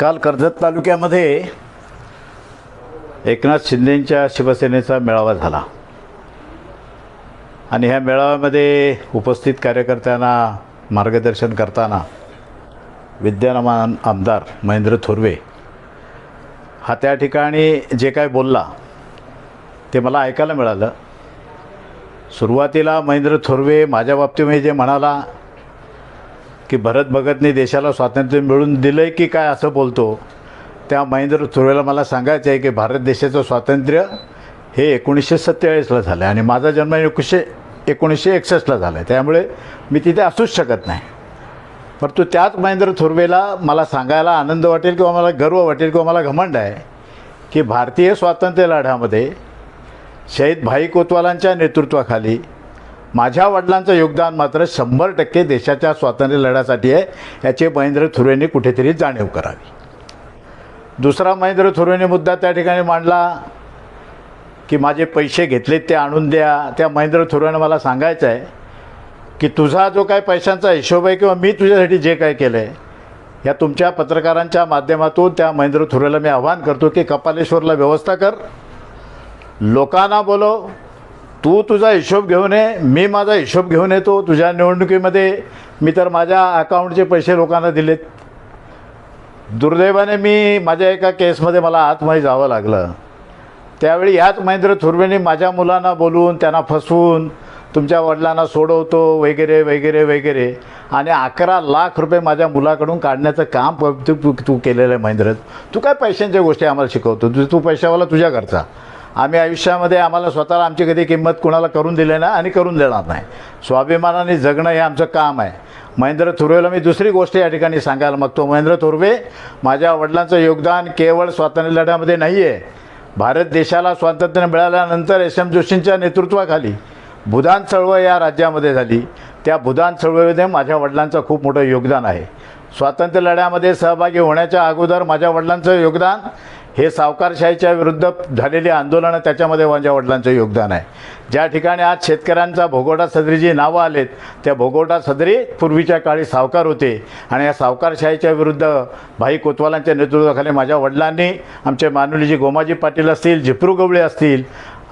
काल कर्जत तालुक्यामध्ये एकनाथ शिंदेंच्या शिवसेनेचा मेळावा झाला. आणि ह्या मेळाव्यामध्ये उपस्थित कार्यकर्त्यांना मार्गदर्शन करताना विद्यमान आमदार महेंद्र थोरवे हा त्या ठिकाणी जे काय बोलला ते मला ऐकायला मिळालं. सुरुवातीला महेंद्र थोरवे माझ्या बाबतीमध्ये जे म्हणाला की भरत भगतने देशाला स्वातंत्र्य मिळवून दिलं आहे की काय असं बोलतो? त्या महेंद्र थोरवेला मला सांगायचं आहे की भारत देशाचं स्वातंत्र्य हे एकोणीसशे सत्तेचाळीसला झालं आहे आणि माझा जन्म एकोणीसशे एकोणीसशे एकसष्टला झाला आहे त्यामुळे मी तिथे असूच शकत नाही. परंतु त्याच महेंद्र थोरवेला मला सांगायला आनंद वाटेल किंवा मला गर्व वाटेल किंवा मला घमंड आहे की भारतीय स्वातंत्र्य लढ्यामध्ये शहीद भाई कोतवालांच्या नेतृत्वाखाली माझ्या वडिलांचं योगदान मात्र शंभर टक्के देशाच्या स्वातंत्र्य लढ्यासाठी आहे. याचे महेंद्र थुरेने कुठेतरी जाणीव करावी. दुसरा महेंद्र थोरवेने मुद्दा त्या ठिकाणी मांडला की माझे पैसे घेतलेत ते आणून द्या. त्या महेंद्र थुरेनं मला सांगायचं आहे की तुझा जो काय पैशांचा हिशोब आहे किंवा मी तुझ्यासाठी जे काय केलं आहे या तुमच्या पत्रकारांच्या माध्यमातून त्या महेंद्र थुरेला मी आवाहन करतो की कपालेश्वरला व्यवस्था कर. लोकांना बोलव. तू तुझा हिशोब घेऊन ये मी माझा हिशोब घेऊन येतो. तुझ्या निवडणुकीमध्ये मी तर माझ्या अकाउंटचे पैसे लोकांना दिलेत. दुर्दैवाने मी माझ्या एका केसमध्ये मला आतमध्ये जावं लागलं. त्यावेळी ह्याच महेंद्र थुर्वेने माझ्या मुलांना बोलून त्यांना फसवून तुमच्या वडिलांना सोडवतो वगैरे वगैरे वगैरे. आणि अकरा लाख रुपये माझ्या मुलाकडून काढण्याचं काम तू तू- तू केलेलं आहे महेंद्र. तू काय पैशांच्या गोष्टी आम्हाला शिकवतो? तू तू पैशावाला तुझ्या घरचा आम्ही आयुष्यामध्ये आम्हाला स्वतःला आमची कधी किंमत कुणाला करून दिली नाही आणि करून देणार नाही. स्वाभिमानाने जगणं हे आमचं काम आहे. महेंद्र थुर्वेला मी दुसरी गोष्ट या ठिकाणी सांगायला मागतो. महेंद्र थुर्वे माझ्या वडिलांचं योगदान केवळ स्वातंत्र्य लढ्यामध्ये नाही आहे भारत देशाला स्वातंत्र्य मिळाल्यानंतर एस एम जोशींच्या नेतृत्वाखाली भूदान चळवळ या राज्यामध्ये झाली. त्या भूदान चळवळीमध्ये माझ्या वडिलांचं खूप मोठं योगदान आहे. स्वातंत्र्य लढ्यामध्ये सहभागी होण्याच्या अगोदर माझ्या वडिलांचं योगदान हे सावकारशाहीच्या विरुद्ध झालेली आंदोलनं त्याच्यामध्ये माझ्या वडिलांचं योगदान आहे. ज्या ठिकाणी आज शेतकऱ्यांचा भोगोटा सदरी जी नावं आलेत त्या भोगोटा सदरी पूर्वीच्या काळी सावकार होते आणि या सावकारशाहीच्या विरुद्ध भाई कोतवालांच्या नेतृत्वाखाली माझ्या वडिलांनी आमचे मानुलीजी गोमाजी पाटील असतील झिपरू गवळे असतील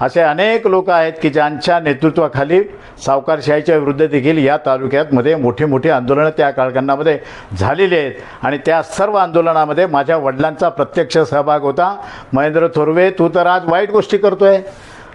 असे अनेक लोक आहेत की ज्यांच्या नेतृत्वाखाली सावकारशाहीच्या विरुद्ध देखील या तालुक्यात मध्ये मोठी मोठी आंदोलनं त्या काळखंडामध्ये झालेली आहेत. आणि त्या सर्व आंदोलनामध्ये माझ्या वडिलांचा प्रत्यक्ष सहभाग होता. महेंद्र थोरवे तू तर आज वाईट गोष्टी करतोय.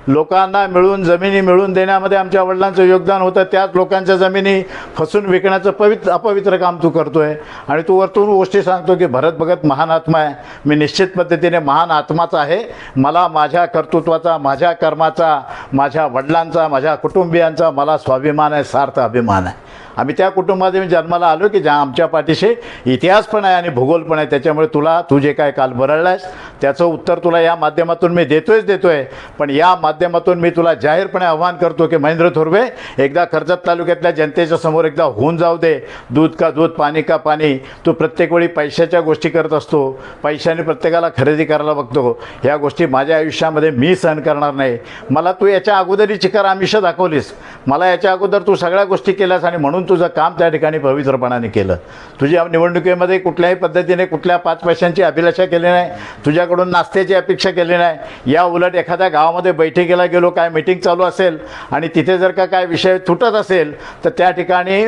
लोकांना मिळून जमिनी मिळून देण्यामध्ये आमच्या वडिलांचं योगदान होतं. त्याच लोकांच्या जमिनी फसून विकण्याचं पवित्र अपवित्र काम तू करतोय. आणि तू वरतून गोष्टी सांगतो की भरत भगत महान आत्मा आहे. मी निश्चित पद्धतीने महान आत्माचा आहे. मला माझ्या कर्तृत्वाचा माझ्या कर्माचा माझ्या वडिलांचा माझ्या कुटुंबियांचा मला स्वाभिमान आहे सार्थ अभिमान आहे. आम्ही त्या कुटुंबामध्ये मी जन्माला आलो की ज्या आमच्या पाठीशी इतिहास पण आहे आणि भूगोल पण आहे. त्याच्यामुळे तुला तू जे काय काल बरळलायस त्याचं उत्तर तुला या माध्यमातून मी देतोयच देतोय. पण या माध्यमातून मी तुला जाहीरपणे आव्हान करतो की महेंद्र थोरवे एकदा कर्जत तालुक्यातल्या जनतेच्या समोर एकदा होऊन जाऊ दे. दूध का दूध पाणी का पाणी. तू प्रत्येक वेळी पैशाच्या गोष्टी करत असतो. पैशाने प्रत्येकाला खरेदी करायला बघतो. ह्या गोष्टी माझ्या आयुष्यामध्ये मी सहन करणार नाही. मला तू याच्या अगोदरही चिकार आमिष दाखवलीस. मला याच्या अगोदर तू सगळ्या गोष्टी केल्यास आणि म्हणून तुझं काम त्या ठिकाणी पवित्रपणाने केलं. तुझ्या निवडणुकीमध्ये कुठल्याही पद्धतीने कुठल्या पाच पैशांची अभिलाषा केली नाही तुझ्याकडून नाश्त्याची अपेक्षा केली नाही. या उलट एखाद्या गावामध्ये बैठकीला गेलो काय मिटिंग चालू असेल आणि तिथे जर का काय विषय तुटत असेल तर त्या ठिकाणी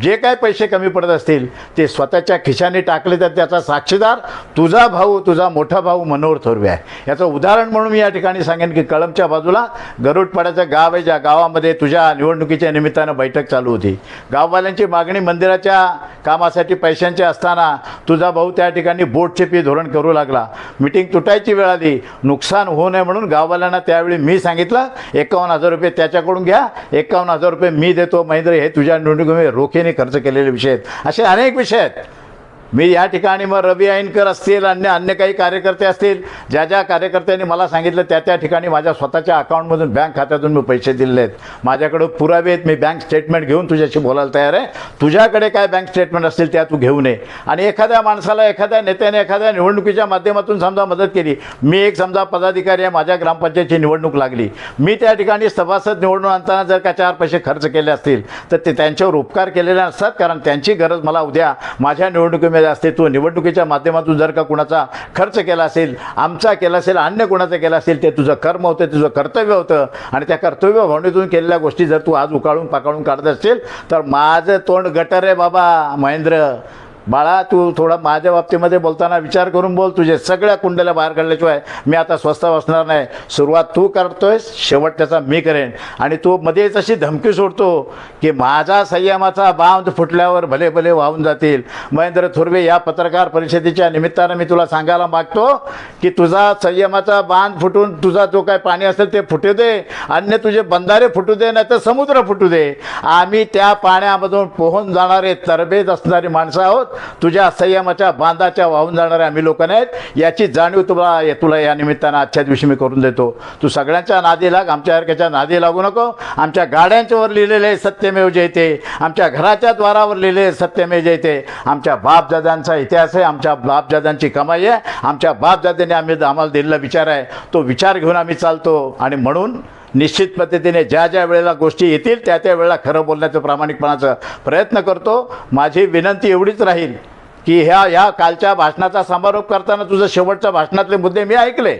जे काय पैसे कमी पडत असतील ते स्वतःच्या खिशाने टाकले तर त्याचा साक्षीदार तुझा भाऊ तुझा मोठा भाऊ मनोहर थोरवे आहे. याचं उदाहरण म्हणून मी या ठिकाणी सांगेन की कळमच्या बाजूला गरुडपाड्याचं गाव आहे ज्या गावामध्ये तुझ्या निवडणुकीच्या निमित्तानं बैठक चालू होती. गाववाल्यांची मागणी मंदिराच्या कामासाठी पैशांची असताना तुझा भाऊ त्या ठिकाणी बोटचेपी धोरण करू लागला. मिटिंग तुटायची वेळ आली. नुकसान होऊ नये म्हणून गाववाल्यांना त्यावेळी मी सांगितलं एकावन्न हजार रुपये त्याच्याकडून घ्या एकावन्न हजार रुपये मी देतो महेंद्र हे तुझ्या निवडणुकीमध्ये रोखेने खर्च केलेले विषय आहेत. असे अनेक विषय आहेत. मी या ठिकाणी मग रवी ऐनकर असतील अन्य अन्य काही कार्यकर्ते असतील ज्या ज्या कार्यकर्त्यांनी मला सांगितलं त्या त्या ठिकाणी माझ्या स्वतःच्या अकाउंटमधून बँक खात्यातून मी पैसे दिलेले आहेत. माझ्याकडे पुरावे आहेत मी बँक स्टेटमेंट घेऊन तुझ्याशी बोलायला तयार आहे. तुझ्याकडे काय बँक स्टेटमेंट असतील त्या तू घेऊ नये. आणि एखाद्या माणसाला एखाद्या नेत्याने एखाद्या निवडणुकीच्या माध्यमातून समजा मदत केली. मी एक समजा पदाधिकारी आहे माझ्या ग्रामपंचायतची निवडणूक लागली. मी त्या ठिकाणी सभासद निवडणूक आणताना जर का चार पैसे खर्च केले असतील तर ते त्यांच्यावर उपकार केलेले नसतात कारण त्यांची गरज मला उद्या माझ्या निवडणुकीमध्ये केसमध्ये असते तू निवडणुकीच्या माध्यमातून जर का कुणाचा खर्च केला असेल आमचा केला असेल अन्य कोणाचा केला असेल ते तुझं कर्म होतं तुझं कर्तव्य होतं. आणि त्या कर्तव्य भावनेतून केलेल्या गोष्टी जर तू आज उकाळून पाकाळून काढत असेल तर माझं तोंड गटर आहे बाबा महेंद्र. बाळा तू थोडा माझ्या बाबतीमध्ये बोलताना विचार करून बोल. तुझे सगळ्या कुंडल्या बाहेर काढल्याशिवाय मी आता स्वस्त बसणार नाही. सुरुवात तू करतोयस शेवट त्याचा मी करेन. आणि तो मध्येच अशी धमकी सोडतो की माझा संयमाचा बांध फुटल्यावर भले भले वाहून जातील. महेंद्र थोरवे या पत्रकार परिषदेच्या निमित्तानं मी तुला सांगायला मागतो की तुझा संयमाचा बांध फुटून तुझा जो काय पाणी असेल ते फुटू दे. अन्य तुझे बंधारे फुटू दे नाही तर समुद्र फुटू दे. आम्ही त्या पाण्यामधून पोहून जाणारे तरबेज असणारी माणसं आहोत. तुझ्या संयमाच्या बांधाच्या वाहून जाणाऱ्या आम्ही लोक नाहीत. याची जाणीव तुला या- तुला या निमित्तानं आजच्या दिवशी मी करून देतो. तू सगळ्यांच्या नादी लाग. आमच्या नादी लागू नको. आमच्या गाड्यांच्यावर लिहिलेले सत्यमेव जयते. आमच्या घराच्या द्वारावर लिहिलेले सत्यमेव जयते. आमच्या बापदादांचा इतिहास आहे. आमच्या बापदादांची कमाई आहे. आमच्या बापदादांनी आम्ही आम्हाला दिलेला विचार आहे. तो विचार घेऊन आम्ही चालतो. आणि म्हणून निश्चित पद्धतीने ज्या ज्या वेळेला गोष्टी येतील त्या त्या वेळेला खरं बोलण्याचं प्रामाणिकपणाचा प्रयत्न करतो. माझी विनंती एवढीच राहील की ह्या ह्या कालच्या भाषणाचा समारोप करताना तुझं शेवटच्या भाषणातले मुद्दे मी ऐकले.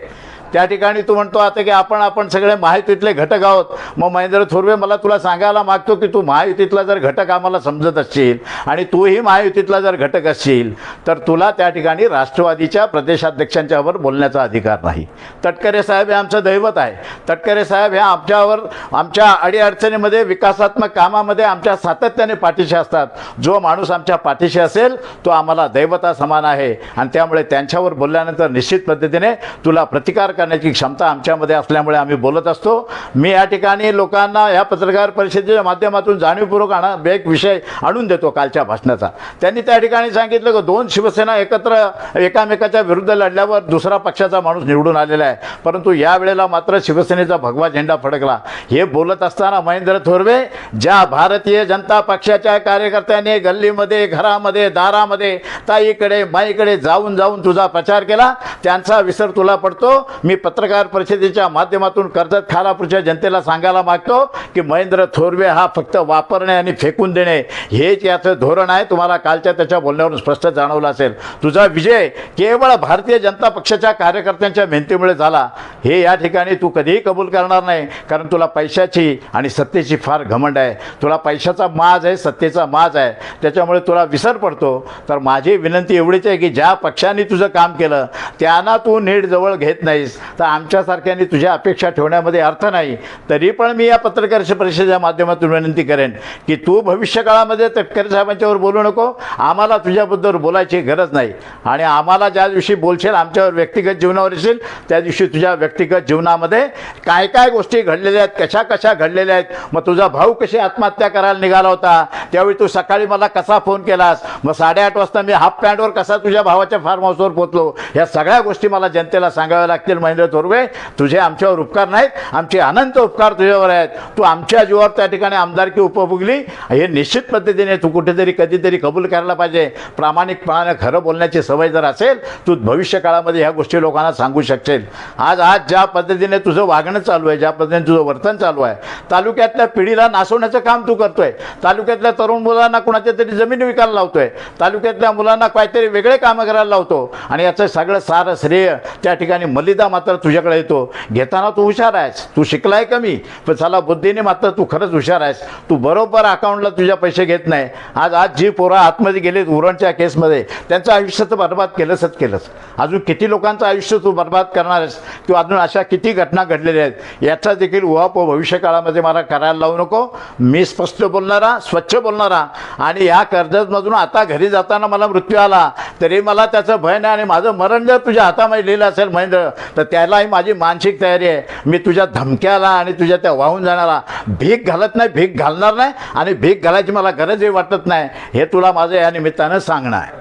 त्या ठिकाणी तू म्हणतो आता की आपण आपण सगळे महायुतीतले घटक आहोत. मग महेंद्र थोरवे मला तुला सांगायला मागतो की तू महायुतीतला जर घटक आम्हाला समजत असशील आणि तूही महायुतीतला जर घटक असशील तर तुला त्या ठिकाणी राष्ट्रवादीच्या प्रदेशाध्यक्षांच्यावर बोलण्याचा अधिकार नाही. तटकरे साहेब हे आमचं दैवत आहे. तटकरे साहेब हे आमच्यावर आमच्या अडीअडचणीमध्ये विकासात्मक कामामध्ये आमच्या सातत्याने पाठीशी असतात. जो माणूस आमच्या पाठीशी असेल तो आम्हाला दैवता समान आहे. आणि त्यामुळे त्यांच्यावर बोलल्यानंतर निश्चित पद्धतीने तुला प्रतिकार करण्याची क्षमता आमच्यामध्ये असल्यामुळे आम्ही बोलत असतो. मी या ठिकाणी लोकांना या पत्रकार परिषदेच्या माध्यमातून जाणीवपूर्वक आणा एक विषय आणून देतो कालच्या भाषणाचा. त्यांनी त्या ठिकाणी सांगितलं की दोन शिवसेना एकत्र एकामेकाच्या विरुद्ध लढल्यावर दुसरा पक्षाचा माणूस निवडून आलेला आहे. परंतु या वेळेला मात्र शिवसेनेचा भगवा झेंडा फडकला. हे बोलत असताना महेंद्र थोरवे ज्या भारतीय जनता पक्षाच्या कार्यकर्त्यांनी गल्लीमध्ये घरामध्ये दारामध्ये ताईकडे माईकडे जाऊन जाऊन तुझा प्रचार केला त्यांचा विसर तुला पडतो. मी पत्रकार परिषदेच्या माध्यमातून कर्जत खालापूरच्या जनतेला सांगायला मागतो की महेंद्र थोरवे हा फक्त वापरणे आणि फेकून देणे हेच याचं धोरण आहे. तुम्हाला कालच्या त्याच्या बोलण्यावरून स्पष्ट जाणवलं असेल. तुझा विजय केवळ भारतीय जनता पक्षाच्या कार्यकर्त्यांच्या मेहनतीमुळे झाला. हे या ठिकाणी तू कधीही कबूल करणार नाही. कारण तुला पैशाची आणि सत्तेची फार घमंड आहे. तुला पैशाचा माज आहे सत्तेचा माज आहे. त्याच्यामुळे तुला विसर पडतो. तर माझी विनंती एवढीच आहे की ज्या पक्षाने तुझं काम केलं त्यांना तू नीट जवळ घेत नाहीस. तर आमच्यासारख्याने तुझ्या अपेक्षा ठेवण्यामध्ये अर्थ नाही. तरी पण मी या पत्रकार परिषदेच्या माध्यमातून विनंती करेन की तू भविष्यकाळामध्ये तटकरे साहेबांच्यावर बोलू नको. आम्हाला तुझ्याबद्दल बोलायची गरज नाही. आणि आम्हाला ज्या दिवशी बोलशील आमच्यावर व्यक्तिगत जीवनावर येशील त्या दिवशी तुझ्या व्यक्तिगत जीवनामध्ये काय काय गोष्टी घडलेल्या आहेत कशा कशा घडलेल्या आहेत मग तुझा भाऊ कशी आत्महत्या करायला निघाला होता त्यावेळी तू सकाळी मला कसा फोन केलास मग साडेआठ वाजता मी हाफ पॅन्टवर कसा तुझ्या भावाच्या फार्म हाऊसवर पोचलो ह्या सगळ्या गोष्टी मला जनतेला सांगाव्या लागतील महेंद्र थोरवे तुझे आमच्यावर उपकार नाहीत आमचे अनंत उपकार तुझ्यावर आहेत. तू आमच्या जीवावर त्या ठिकाणी आमदारकी उपभोगली. हे निश्चित पद्धतीने तू कुठेतरी कधीतरी कबूल करायला पाहिजे. प्रामाणिकपणाने खरं बोलण्याची सवय जर असेल तू भविष्य काळामध्ये ह्या गोष्टी लोकांना सांगू शकशील. आज आज ज्या पद्धतीने तुझं वागणं चालू आहे ज्या पद्धतीने तुझं वर्तन चालू आहे तालुक्यातल्या पिढीला नासवण्याचं काम तू करतोय. तालुक्यातल्या तरुण मुलांना कुणाच्या तरी जमीन विकायला लावतोय. तालुक्यातल्या मुलांना काहीतरी वेगळे कामं करायला लावतो. आणि याचं सगळं सारं श्रेय त्या ठिकाणी मलिदा मात्र तुझ्याकडे येतो. घेताना तू हुशार आहेस. तू शिकलाय कमी पण चला बुद्धीने मात्र तू खरंच हुशार आहेस. तू बरोबर अकाउंटला तुझ्या पैसे घेत नाही. आज आज जी पोरं आतमध्ये गेलेत उरणच्या केसमध्ये त्यांचं आयुष्य तर बर्बाद केलंच केलंच अजून किती लोकांचं आयुष्य तू बर्बाद करणार आहेस? किंवा अजून अशा किती घटना घडलेल्या आहेत? याचा देखील उहापोह भविष्य काळामध्ये मला करायला लावू नको. मी स्पष्ट बोलणारा स्वच्छ बोलणारा. आणि या कर्जतमधून आता घरी जाताना मला मृत्यू आला. तरी मला त्याचं भय नाही आणि माझं मरण जर तुझ्या हातामध्ये लिहिलं असेल महेंद्र तर त्यालाही माझी मानसिक तयारी आहे. मी तुझ्या धमक्याला आणि तुझ्या त्या वाहून जाण्याला भीक घालत नाही भीक घालणार नाही आणि भीक घालायची मला गरजही वाटत नाही. हे तुला माझं या निमित्तानं सांगणं आहे.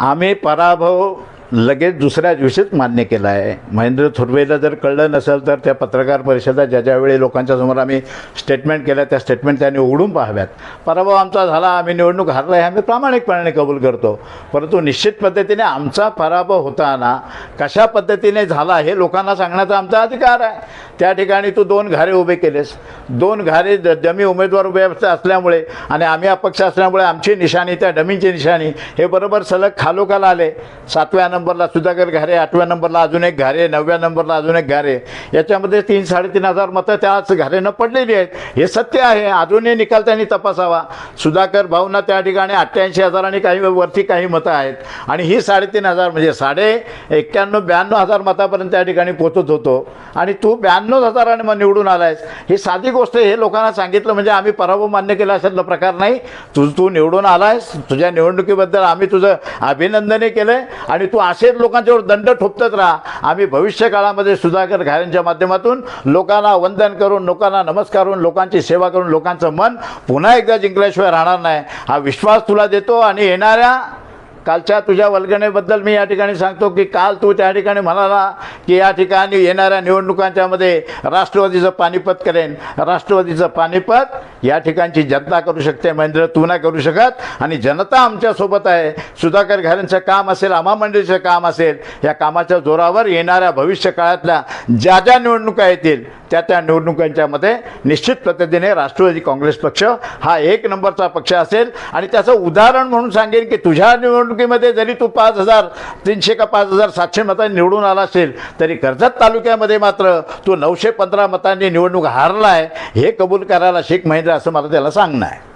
आम्ही पराभव लगेच दुसऱ्या दिवशीच मान्य केलं आहे महेंद्र थुर्वेला जर कळलं नसेल तर त्या पत्रकार परिषदा ज्या ज्यावेळी लोकांच्या समोर आम्ही स्टेटमेंट केल्या त्या स्टेटमेंट त्यांनी उघडून पाहाव्यात. पराभव आमचा झाला आम्ही निवडणूक हारला हे आम्ही प्रामाणिकपणाने कबूल करतो. परंतु निश्चित पद्धतीने आमचा पराभव होताना कशा पद्धतीने झाला हे लोकांना सांगण्याचा आमचा अधिकार आहे. त्या ठिकाणी तू दोन घारे उभे केलेस. दोन घारे द- डमी उमेदवार उभे असल्यामुळे आणि आम्ही अपक्ष असल्यामुळे आमची निशाणी त्या डमींची निशाणी हे बरोबर सलग खालोखाल आले. सातव्या नंबरला सुधाकर घारे आठव्या नंबरला अजून एक घारे नवव्या नंबरला अजून एक घारे. याच्यामध्ये तीन साडेतीन हजार मतं त्याच घारेनं पडलेली आहेत. हे सत्य आहे. अजूनही निकाल त्यांनी तपासावा. सुधाकर भाऊंना त्या ठिकाणी अठ्ठ्याऐंशी हजार आणि काही वरती काही मतं आहेत. आणि ही साडेतीन हजार म्हणजे साडे एक्क्याण्णव ब्याण्णव हजार मतापर्यंत त्या ठिकाणी पोचत होतो. आणि तू ब्याण्णव हजाराने मग निवडून आलायस. ही साधी गोष्ट हे लोकांना सांगितलं म्हणजे आम्ही पराभव मान्य केला अशातला प्रकार नाही. तू तू निवडून आलायस. तुझ्या निवडणुकीबद्दल आम्ही तुझं अभिनंदनही केलं आहे आणि तू असेच लोकांच्यावर दंड ठोपतच राहा. आम्ही भविष्य काळामध्ये सुधाकर घाऱ्यांच्या माध्यमातून लोकांना वंदन करून लोकांना नमस्कार करून लोकांची सेवा करून लोकांचं मन पुन्हा एकदा जिंकल्याशिवाय राहणार नाही. हा विश्वास तुला देतो आणि येणाऱ्या कालच्या तुझ्या वल्गनेबद्दल मी या ठिकाणी सांगतो की काल तू त्या ठिकाणी म्हणाला की या ठिकाणी येणाऱ्या निवडणुकांच्यामध्ये राष्ट्रवादीचं पानिपत करेन. राष्ट्रवादीचं पानिपत या ठिकाणची जनता करू शकते महेंद्र तू नाही करू शकत. आणि जनता आमच्यासोबत आहे. सुधाकर घालेंचं काम असेल आम्हा मंडळीचं काम असेल या कामाच्या जोरावर येणाऱ्या भविष्य काळातल्या ज्या ज्या निवडणुका येतील त्या त्या निवडणुकांच्यामध्ये निश्चित पद्धतीने राष्ट्रवादी काँग्रेस पक्ष हा एक नंबरचा पक्ष असेल. आणि त्याचं उदाहरण म्हणून सांगेन की तुझ्या निवडणूक निवडणुकीमध्ये जरी तू पाच हजार तीनशे का पाच हजार सातशे मतांनी निवडून आला असेल तरी कर्जत तालुक्यामध्ये मात्र तू नऊशे पंधरा मतांनी निवडणूक हारला आहे हे कबूल करायला शेख महिंद्रा असं मला त्याला सांगणं आहे.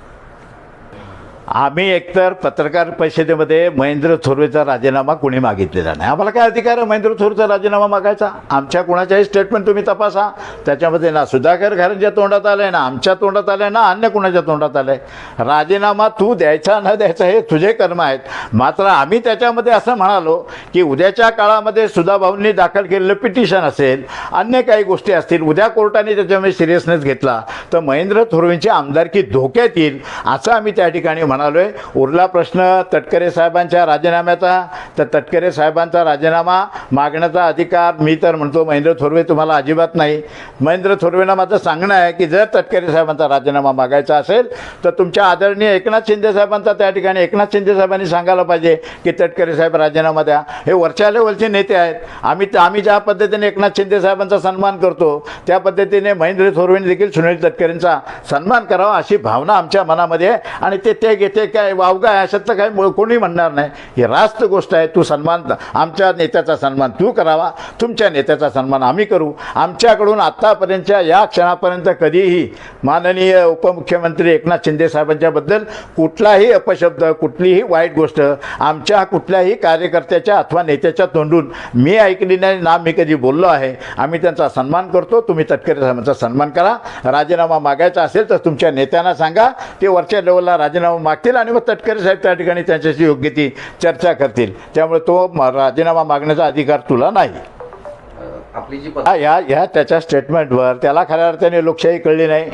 आम्ही एकतर पत्रकार परिषदेमध्ये महेंद्र थोरवेचा राजीनामा कोणी मागितलेला नाही. आम्हाला काय अधिकार आहे महेंद्र थोरवेचा राजीनामा मागायचा? आमच्या कोणाच्याही स्टेटमेंट तुम्ही तपासा. त्याच्यामध्ये ना सुधाकर घरांच्या तोंडात आलं आहे ना आमच्या तोंडात आलं आहे ना अन्य कोणाच्या तोंडात आलं आहे राजीनामा तू द्यायचा न द्यायचा हे तुझे कर्म आहेत. मात्र आम्ही त्याच्यामध्ये असं म्हणालो की उद्याच्या काळामध्ये सुधाभाऊंनी दाखल केलेलं पिटिशन असेल अन्य काही गोष्टी असतील उद्या कोर्टाने त्याच्यामध्ये सिरियसनेस घेतला तर महेंद्र थोरवेंची आमदारकी धोक्यात येईल असं आम्ही त्या ठिकाणी म्हणालो आहे उरला प्रश्न तटकरे साहेबांच्या राजीनाम्याचा तर तटकरे साहेबांचा राजीनामा मागण्याचा अधिकार मी तर म्हणतो महेंद्र थोरवे तुम्हाला अजिबात नाही. महेंद्र थोरवेंना माझं सांगणं आहे की जर तटकरे साहेबांचा राजीनामा मागायचा असेल तर तुमच्या आदरणीय एकनाथ शिंदे साहेबांचा त्या ठिकाणी एकनाथ शिंदे साहेबांनी सांगायला पाहिजे की तटकरे साहेब राजीनामा द्या. हे वरच्या लेवलचे नेते आहेत. आम्ही आम्ही ज्या पद्धतीने एकनाथ शिंदे साहेबांचा सन्मान करतो त्या पद्धतीने महेंद्र थोरवेने देखील सुनील तटकरेंचा सन्मान करावा अशी भावना आमच्या मनामध्ये आहे. आणि ते ते घेते काय वावगा आहे अशातलं काय कोणी म्हणणार नाही. ही रास्त गोष्ट आहे तू सन्मान आमच्या नेत्याचा सन्मान तू करावा तुमच्या नेत्याचा सन्मान आम्ही करू. आमच्याकडून आत्तापर्यंतच्या या क्षणापर्यंत कधीही माननीय उपमुख्यमंत्री एकनाथ शिंदे साहेबांच्याबद्दल कुठलाही अपशब्द कुठलीही वाईट गोष्ट आमच्या कुठल्याही कार्यकर्त्याच्या अथवा नेत्याच्या तोंडून मी ऐकली नाही ना मी कधी बोललो आहे. आम्ही त्यांचा सन्मान करतो तुम्ही तटकरे साहेबांचा सन्मान करा. राजीनामा मागायचा असेल तर तुमच्या नेत्यांना सांगा. ते वरच्या लेवलला राजीनामा मागतील आणि मग तटकरे साहेब त्या ठिकाणी त्यांच्याशी योग्य ती चर्चा करतील. त्यामुळे तो राजीनामा मागण्याचा अधिकार तुला नाही. आपली जी हा ह्या ह्या त्याच्या स्टेटमेंटवर त्याला खऱ्या अर्थाने लोकशाही कळली नाही.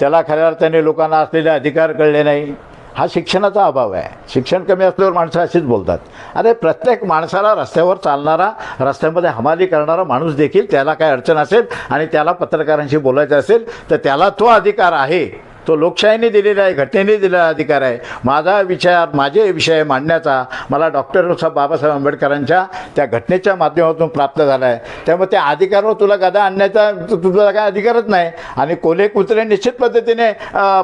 त्याला खऱ्या अर्थाने लोकांना असलेले अधिकार कळले नाही. हा शिक्षणाचा अभाव आहे. शिक्षण कमी असल्यावर माणसं अशीच बोलतात. अरे प्रत्येक माणसाला रस्त्यावर चालणारा रस्त्यामध्ये हमाली करणारा माणूस देखील त्याला काय अडचण असेल आणि त्याला पत्रकारांशी बोलायचं असेल तर त्याला तो अधिकार आहे. तो लोकशाहीने दिलेला आहे घटनेने दिलेला अधिकार आहे. माझा विचार माझे विषय मांडण्याचा मला डॉक्टर साहेब बाबासाहेब आंबेडकरांच्या त्या घटनेच्या माध्यमातून प्राप्त झाला आहे. त्यामुळे त्या अधिकारावर तुला गदा आणण्याचा तुझा काय अधिकारच नाही. आणि कोले कुत्रे निश्चित पद्धतीने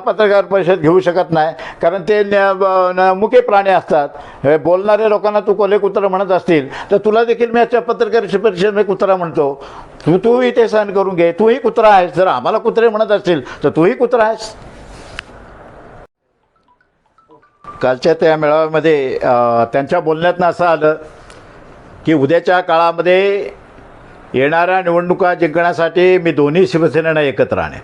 पत्रकार परिषद घेऊ शकत नाही. कारण ते न- मुके प्राणी असतात. हे बोलणाऱ्या लोकांना तू कोले कुत्रा म्हणत असतील तर तुला देखील मी याच्या पत्रकार परिषद मी कुत्रा म्हणतो. तू तूही ते सहन करून घे. तूही कुत्रा आहेस. जर आम्हाला कुत्रे म्हणत असतील तर तूही कुत्रा आहेस. कालच्या त्या मेळाव्यामध्ये त्यांच्या बोलण्यातनं असं आलं की उद्याच्या काळामध्ये येणाऱ्या निवडणुका जिंकण्यासाठी मी दोन्ही शिवसेनेनं एकत्र आणेन.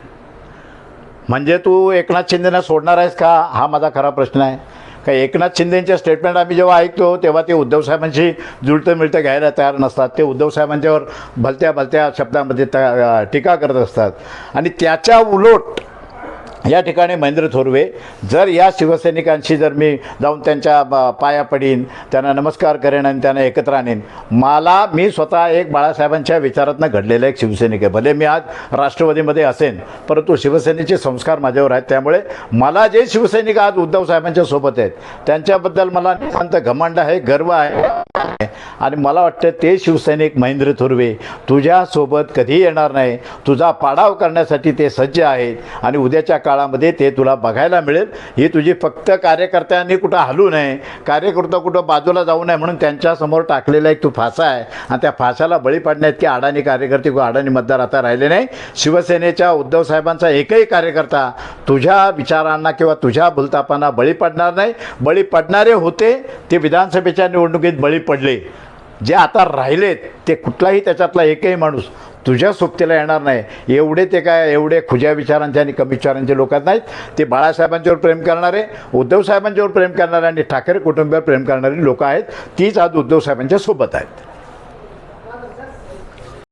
म्हणजे तू एकनाथ शिंदेना सोडणार आहेस का? हा माझा खरा प्रश्न आहे. का एकनाथ शिंदेंच्या स्टेटमेंट आम्ही जेव्हा ऐकतो तेव्हा ते उद्धव साहेबांशी जुळतं मिळतं घ्यायला तयार नसतात. ते उद्धव साहेबांच्यावर भलत्या भलत्या शब्दामध्ये त्या टीका करत असतात. आणि त्याच्या उलट या ठिकाणी महेंद्र थोरवे जर या शिवसैनिकांशी जर मी जाऊन त्यांच्या पाया पडीन त्यांना नमस्कार करेन आणि त्यांना एकत्र आणेन मला मी स्वतः एक बाळासाहेबांच्या विचारातनं घडलेला एक शिवसैनिक आहे. भले मी आज राष्ट्रवादीमध्ये असेन परंतु शिवसेनेचे संस्कार माझ्यावर आहेत. त्यामुळे मला जे शिवसैनिक आज उद्धव साहेबांच्या सोबत आहेत त्यांच्याबद्दल मला नितांत घमंड आहे गर्व आहे. आणि मला वाटतं ते शिवसैनिक महेंद्र थोरवे तुझ्यासोबत कधी येणार नाही. तुझा पाडाव करण्यासाठी ते सज्ज आहेत. आणि उद्याच्या काळामध्ये ते तुला बघायला मिळेल. ही तुझी फक्त कार्यकर्त्यांनी कुठं हलू नये. कार्यकर्ता कुठं बाजूला जाऊ नये म्हणून त्यांच्यासमोर टाकलेला एक तू फासा आहे. आणि त्या फासाला बळी पडण्यात की अडाणी कार्यकर्ते किंवा अडाणी मतदार आता राहिले नाही. शिवसेनेच्या उद्धव साहेबांचा एकही कार्यकर्ता तुझ्या विचारांना किंवा तुझ्या भूलतापांना बळी पडणार नाही. बळी पडणारे होते ते विधानसभेच्या निवडणुकीत बळी पडले. जे आता राहिलेत ते कुठलाही त्याच्यातला एकही माणूस तुझ्या सोबतीला येणार नाही. एवढे ते काय एवढे खुज्या विचारांचे आणि कमी विचारांचे लोक नाहीत. ते बाळासाहेबांच्यावर प्रेम करणारे उद्धव साहेबांच्यावर प्रेम करणारे आणि ठाकरे कुटुंबावर प्रेम करणारी लोक आहेत. तीच आज उद्धव साहेबांच्या सोबत आहेत.